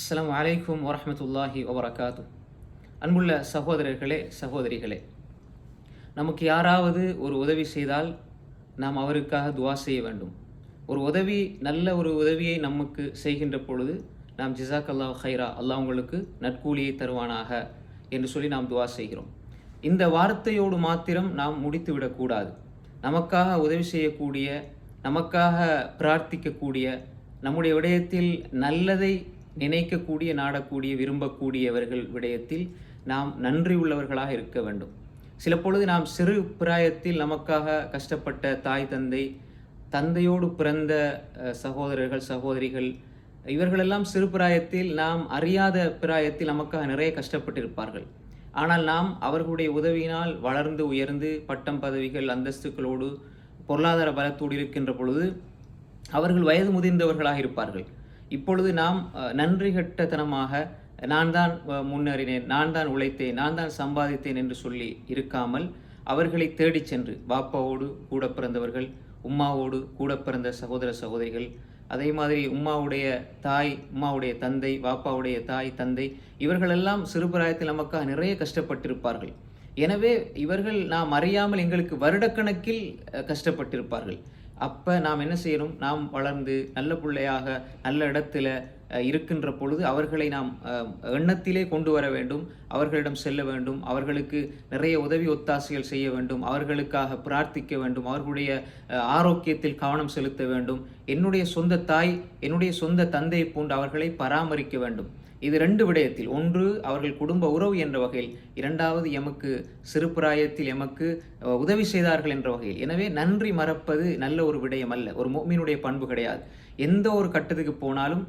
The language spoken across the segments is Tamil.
அஸ்லாம் அலைக்கும் வரமத்துல்லாஹி வபரகாத்து. அன்புள்ள சகோதரர்களே சகோதரிகளே நமக்கு யாராவது ஒரு உதவி செய்தால் நாம் அவருக்காக துவா செய்ய வேண்டும். ஒரு உதவி நல்ல ஒரு உதவியை நமக்கு செய்கின்ற பொழுது நாம் ஜிசாக் அல்லாஹ் ஹைரா அல்லாஹ் உங்களுக்கு நற்கூலியை தருவானாக என்று சொல்லி நாம் துவா செய்கிறோம். இந்த வார்த்தையோடு மாத்திரம் நாம் முடித்து விடக்கூடாது. நமக்காக உதவி செய்யக்கூடிய நமக்காக பிரார்த்திக்கக்கூடிய நம்முடைய விடயத்தில் நல்லதை நினைக்கக்கூடிய நாடக்கூடிய விரும்பக்கூடியவர்கள் விடயத்தில் நாம் நன்றி உள்ளவர்களாக இருக்க வேண்டும். சில பொழுது நாம் சிறு பிராயத்தில் நமக்காக கஷ்டப்பட்ட தாய் தந்தை தந்தையோடு பிறந்த சகோதரர்கள் சகோதரிகள் இவர்களெல்லாம் சிறு பிராயத்தில் நாம் அறியாத பிராயத்தில் நமக்காக நிறைய கஷ்டப்பட்டிருப்பார்கள். ஆனால் நாம் அவர்களுடைய உதவியினால் வளர்ந்து உயர்ந்து பட்டம் பதவிகள் அந்தஸ்துகளோடு பொருளாதார பலத்தோடு இருக்கின்ற பொழுது அவர்கள் வயது முதிர்ந்தவர்களாக இருப்பார்கள். இப்பொழுது நாம் நன்றிகட்டத்தனமாக நன்றி நான் தான் முன்னேறினேன் நான் தான் உழைத்தேன் நான் தான் சம்பாதித்தேன் என்று சொல்லி இருக்காமல் அவர்களை தேடிச் சென்று பாப்பாவோடு கூட பிறந்தவர்கள் உம்மாவோடு கூட பிறந்த சகோதர சகோதரிகள் அதே மாதிரி உம்மாவுடைய தாய் உம்மாவுடைய தந்தை பாப்பாவுடைய தாய் தந்தை இவர்களெல்லாம் சிறுபிராயத்தில் நமக்காக நிறைய கஷ்டப்பட்டிருப்பார்கள். எனவே இவர்கள் நாம் அறியாமல் எங்களுக்கு வருடக்கணக்கில் கஷ்டப்பட்டிருப்பார்கள். அப்போ நாம் என்ன செய்யணும்? நாம் வளர்ந்து நல்ல பிள்ளையாக நல்ல இடத்துல இருக்கின்ற பொழுது அவர்களை நாம் எண்ணத்திலே கொண்டு வர வேண்டும். அவர்களிடம் செல்ல வேண்டும். அவர்களுக்கு நிறைய உதவி ஒத்தாசைகள் செய்ய வேண்டும். அவர்களுக்காக பிரார்த்திக்க வேண்டும். அவர்களுடைய ஆரோக்கியத்தில் கவனம் செலுத்த வேண்டும். என்னுடைய சொந்த தாய் என்னுடைய சொந்த தந்தையை போன்று அவர்களை பராமரிக்க வேண்டும். இது ரெண்டு விடயத்தில். ஒன்று அவர்கள் குடும்ப உறவு என்ற வகையில். இரண்டாவது எமக்கு சிறுபிராயத்தில் எமக்கு உதவி செய்தார்கள் என்ற வகையில். எனவே நன்றி மறப்பது நல்ல ஒரு விடயம் அல்ல. ஒரு மோமினுடைய பண்பு கிடையாது. எந்த ஒரு கட்டத்துக்கு போனாலும்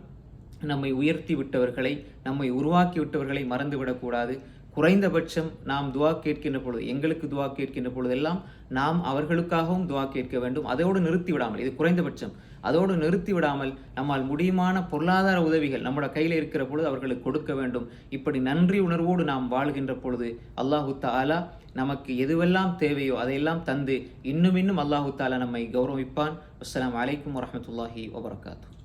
நம்மை உயர்த்தி விட்டவர்களை நம்மை உருவாக்கி விட்டவர்களை மறந்து விடக்கூடாது குறைந்தபட்சம் நாம் துவா கேட்கின்ற பொழுது எங்களுக்கு துவா கேட்கின்ற பொழுதெல்லாம் நாம் அவர்களுக்காகவும் துவா கேட்க வேண்டும். அதோடு நிறுத்தி விடாமல் இது குறைந்தபட்சம். அதோடு நிறுத்தி விடாமல் நம்மால் முடியுமான பொருளாதார உதவிகள் நம்மளோட கையில் இருக்கிற பொழுது அவர்களுக்கு கொடுக்க வேண்டும். இப்படி நன்றி உணர்வோடு நாம் வாழ்கின்ற பொழுது அல்லாஹு தாலா நமக்கு எதுவெல்லாம் தேவையோ அதையெல்லாம் தந்து இன்னும் இன்னும் அல்லாஹு தாலா நம்மை கௌரவிப்பான். அஸ்லாம் அலைக்கும் வரமத்துல்லாஹி வபரகாத்து